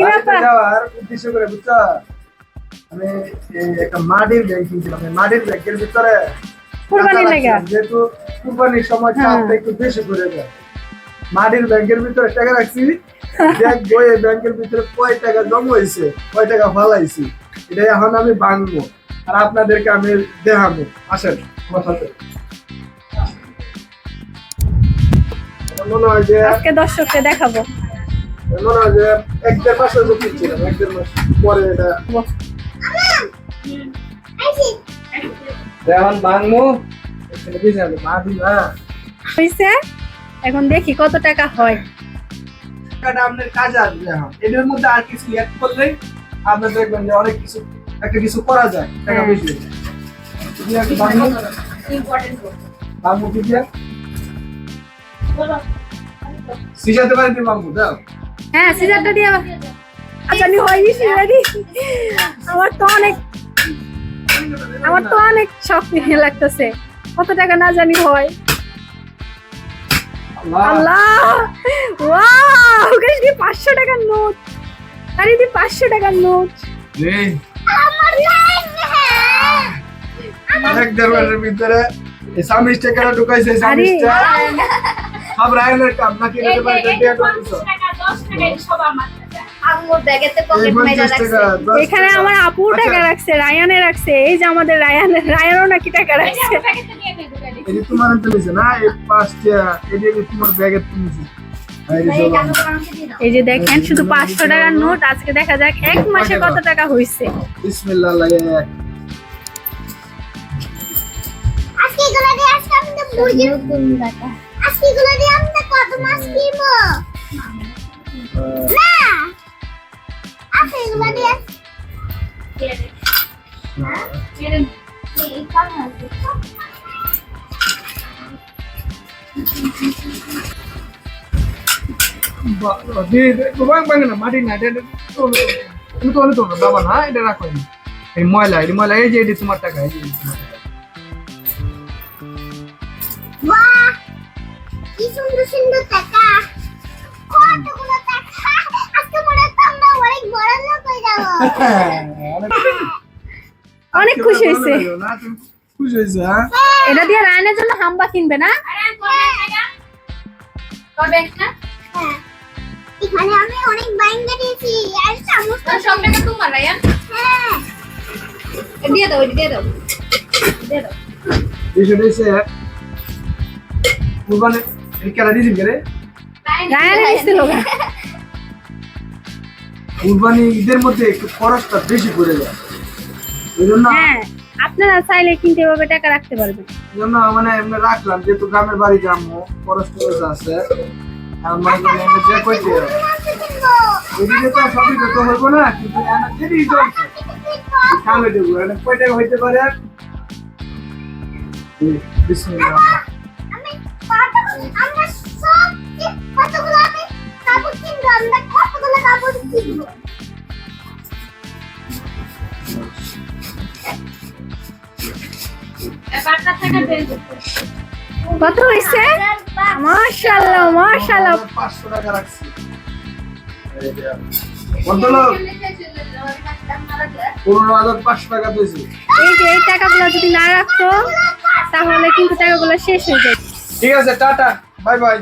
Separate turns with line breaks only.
কি
বাড়িতে
ব্যাপার?
যাওয়ার উদ্দেশ্য করে বুঝছ? আমি একটা মাটির ব্যাগ কিনছিলাম। মাটির ব্যাগের ভিতরে
কুরবানির
টাকা
লাগা?
রাখছিলাম, যেহেতু কুরবানির সময়। চাপটা একটু বেশি করে যায়। মাটির ব্যাংকের ভিতরে টাকা রাখছি। বইয়ে ব্যাংকের ভিতরে কয় টাকা জমা হয়েছে কয় টাকা ফালাইছি। এটা এখন আমি ভাঙবো আর আপনাদেরকে আমি দেখাবো। আসেন আমার সাথে মনে হয় যে
আজকে দর্শককে দেখাবো।
মনে হয় যে এক দেড় মাস কিনছিলাম এক দেড় মাস পরে এটা এখন ভাঙবো। এখানে
দেখি কত টাকা হয়।
টাকাটা আপনার কাজে আসবে এখন। এটার মধ্যে আর কিছু অ্যাড করলে আপনার দেখবেন যে অনেক কিছু একটা কিছু করা যায় টাকা। বেশি। দিয়ে? সিজাতে দাও।
হ্যাঁ সিজারটা দিয়ে আবার জানি হয় রেডি আমার তো অনেক আমার তো অনেক শখ লাগতেছে। কত টাকা না জানি হয়।
আল্লাহ।
আল্লাহ! ওয়াও গাইস দি 500 টাকার নোট। আরে দি 500 টাকার নোট।
রে এক দেড় ভিতরে এই ঢুকাইছে এই সব রায়নের কাম নাকি রেটে পারে
এখানে আমার আপু
আচ্ছা,
টাকা রাখছে রায়ানে রাখছে এই যে আমাদের রায়ান রায়ানও নাকি টাকা রাখছে।
এই যে তোমার না এই পাঁচটা এই তোমার ব্যাগে তুমিছে এই যে জমা।
এই যে দেখেন শুধু পাঁচশো টাকার নোট আজকে দেখা যাক এক মাসে কত টাকা হয়েছে
বিসমিল্লাহ লাগে এক
আজকে এগুলো দিয়ে আজকে আজকে কত মাছ কিনবো? না আজকে এগুলো দিয়ে
বা- দি দি- বাং বাং না মাটি না এটা এটা তো- তুমি তো অনেক তোলো বাবা না এটা রাখো এই। এই ময়লা এই ময়লা এই যে এটি তোমার টাকা এই যে এটি তোমার টাকা।
বাহ কি সুন্দর সুন্দর টাকা অনেক
খুশি হয়েছে।
খুশি হয়েছে হ্যাঁ?
এটা দিয়ে রায়ানের জন্য হাম্বা কিনবে না?
হ্যাঁ। এখানে আমি অনেক বাইঙ্গা দিয়েছি আর চামচ
সব টাকা তোমার রায়ান
হ্যাঁ।
দিয়ে দাও দিয়ে দাও। দিয়ে দাও।
বিষয়টা হচ্ছে কুরবানি এই কেলা দিয়েছেন কে রে
রায়ানে দিছিল
কুরবানি ঈদের মধ্যে একটু খরচটা বেশি পড়ে যায়। এই জন্য
হ্যাঁ আপনারা চাইলে কিনতে এভাবে টাকা রাখতে পারবেন।
এই জন্য মানে এমনি রাখলাম যেহেতু গ্রামের বাড়ি যাব খরচ টরচ আছে। আর মনে এমনি যে কইতে এদিকে তো সবই তো হইব না কিন্তু দেরি চলছে। দেবো হইতে পারে? আর বিসমিল্লাহ।
আমি কতগুলো আমরা কতগুলো আমি আমরা
কত হয়েছে মাশাআল্লাহ মাশাআল্লাহ।
পাঁচশো টাকা রাখছি। এই যে, কত লোক পনেরো হাজার পাঁচশো টাকা দিয়েছি।
এই যে এই টাকাগুলো যদি না রাখতো তাহলে কিন্তু টাকাগুলো শেষ হয়ে যায়
ঠিক আছে টাটা বাই বাই।